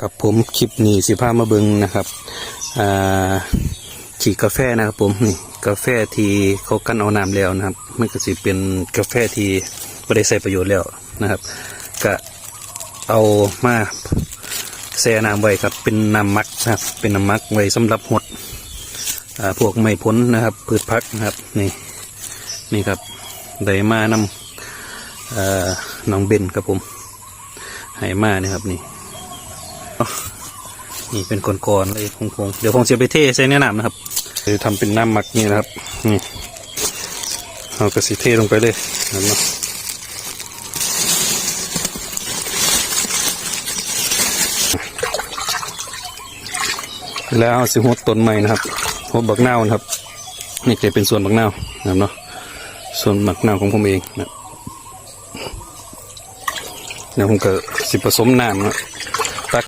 ครับผมคลิปนี้สิพามาเบิงนะครับอ่าขีดกาแฟนะครับผมนี่กาแฟที่เขากันเอาน้ำแล้วนะครับมันก็สิเป็นกาแฟที่ไม่ได้ใส่ประโยชน์แล้วนะครับก็เอามาแช่น้ำไว้ครับเป็นน้ำมักนะครับเป็นน้ำมักไว้สำหรับหดอ่าพวกไม้พ้นนะครับพืชพักนะครับนี่นี่ครับได้มานำเอ่อน้องเบนครับผมให้มานะครับนี่ นี่เป็นก้อนๆเลยพงๆเดี๋ยวผมจะไปเทใส่ในน้ำนะครับคือทำเป็นน้ำหมักนี่นะครับนี่เอากระสีเทลงไปเลยนั่นเนาะแล้วเอาสิหัวต้นใหม่นะครับหัวบักนาวนะครับ นี่จะเป็นส่วนบักนาวนะครับเนาะส่วนบักนาวของผมเองนะเดี๋ยวผมก็สิผสมน้ำนะ